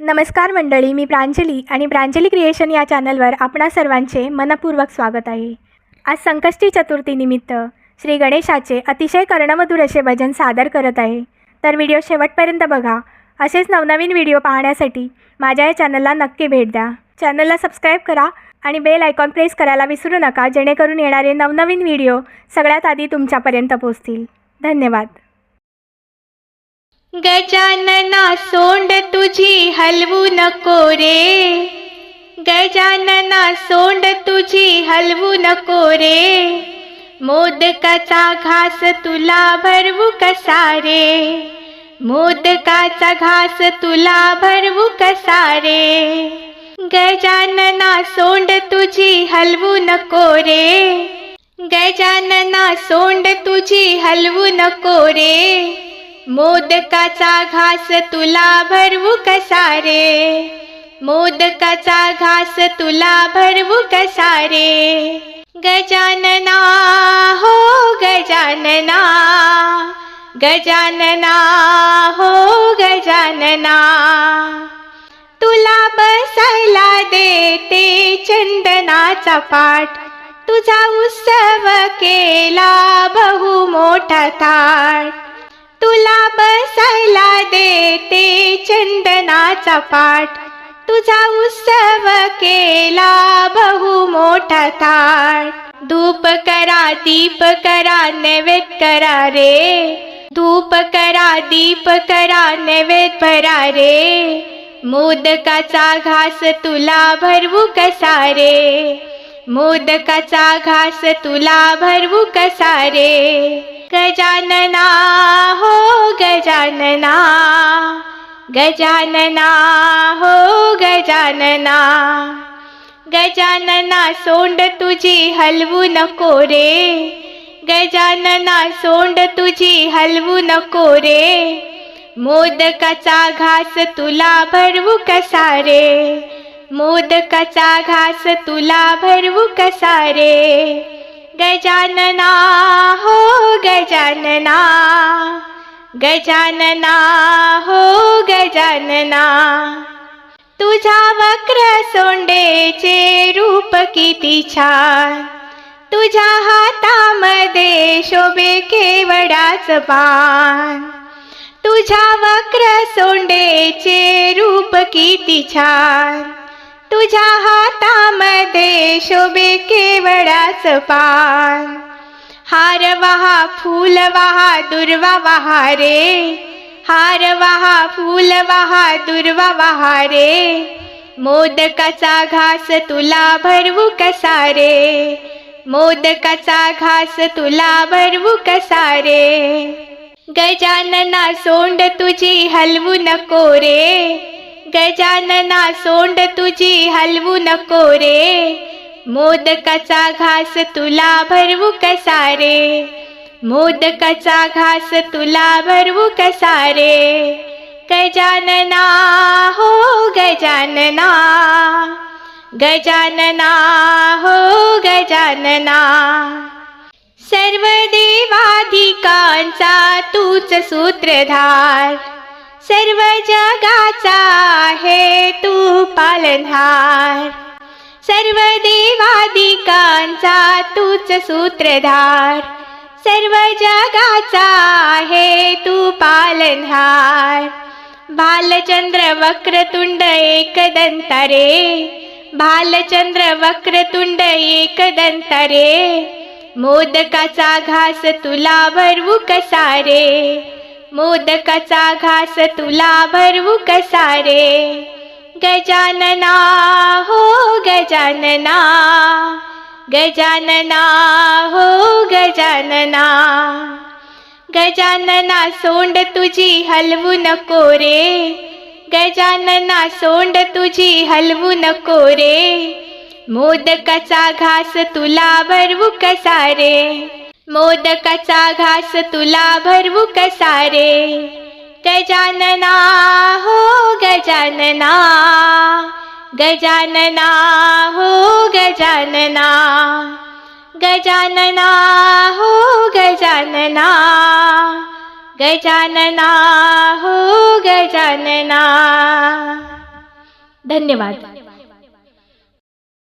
नमस्कार मंडळी मी प्रांजली आणि प्रांजली क्रिएशन या चॅनलवर आपणा सर्वांचे मनपूर्वक स्वागत आहे. आज संकष्टी चतुर्थीनिमित्त श्री गणेशाचे अतिशय कर्णमधुर असे भजन सादर करत आहे. तर व्हिडिओ शेवटपर्यंत बघा. असेच नवनवीन व्हिडिओ पाहण्यासाठी माझ्या या चॅनलला नक्की भेट द्या. चॅनलला सबस्क्राईब करा आणि बेल आयकॉन प्रेस करायला विसरू नका जेणेकरून येणारे नवनवीन व्हिडिओ सगळ्यात आधी तुमच्यापर्यंत पोहोचतील. धन्यवाद. गजानना सोंड तुझी हलवू नको रे. गजानना सोंड तुझी हलवू नको रे. मोदकाचा घास तुला भरवू कसा रे? मोदकाचा घास तुला भरवू कसा रे? गजानना सोंड तुझी हलवू नको रे. गजानना सोंड तुझी हलवू नको रे. मोदकाचा घास तुला भरवू कसा रे मोदकाचा घास तुला भरवू कसा रे गजानना हो गजानना गजानना हो गजानना. तुला बसायला देते चंदनाचा पाठ. तुझा उत्सव केला बहु मोठा थाट. देते चंदनाचा पाठ. तुझा उत्सव केला बहु मोठा थाट धूप करा दीप करा नैवेद करा रे. धूप करा दीप करा नैवेद भरा रे. मोदकाचा घास तुला भरवू कसा रे? मोदकाचा घास तुला भरवू कसा रे? गजानना हो गजानना गजानना हो गजानना गजानना सोंड तुझी हलवू नको रे। गजानना सोंड तुझी हलवू नको रे। मोदकाचा घास तुला भरवू कसा रे? मोदकाचा घास तुला भरवू कसा रे? गजानना हो गजानना गजानना हो गजानना तुझ्या वक्र सोंडेचे रूप किती छान. तुझ्या हातामध्ये शोभे केवडाच पान. तुझ्या वक्र सोंडेचे रूप किती छान. तुझ्या हातामध्ये शोभे केवडाच पान. हार वहा फूल वहा दुर्वा वहा रे. हार वहा फूल वहा दुर्वा वहा रे. मोदकाचा घास तुला भरवू कसा रे. मोदकाचा घास तुला भरवू कसा रे. गजानना सोंड तुझी हलवू नको रे. गजानना सोंड तुझी हलवू नको रे. मोदकाचा घास तुला भरवू कसा रे? मोदकाचा घास तुला भरवू कसा रे? गजानना हो गजानना गजानना हो गजानना. सर्व देवाधिकांचा तूच सूत्रधार सर्व जगाचा आहे तू पालनहार. सर्व देवादिकांचा तूच सूत्रधार. सर्व जगाचा आहे तू पालनहार. भालचंद्र वक्रतुंड एकदंत रे वक्रतुंड एकदंत रे मोदकाचा घास तुला भरवू कसा रे मोदकाचा घास तुला भरवू कसा रे गजानना हो गजानना गजानना हो गजानना गजानना सोंड तुझी हलवू नको रे गजानना सोंड तुझी हलवू नको रे मोदकाचा घास तुला भरवू कसा रे मोदकाचा घास तुला भरवू कसा रे गजानना हो गजानना गजानना हो गजानना गजानना हो गजानना गजानना हो गजानना। धन्यवाद।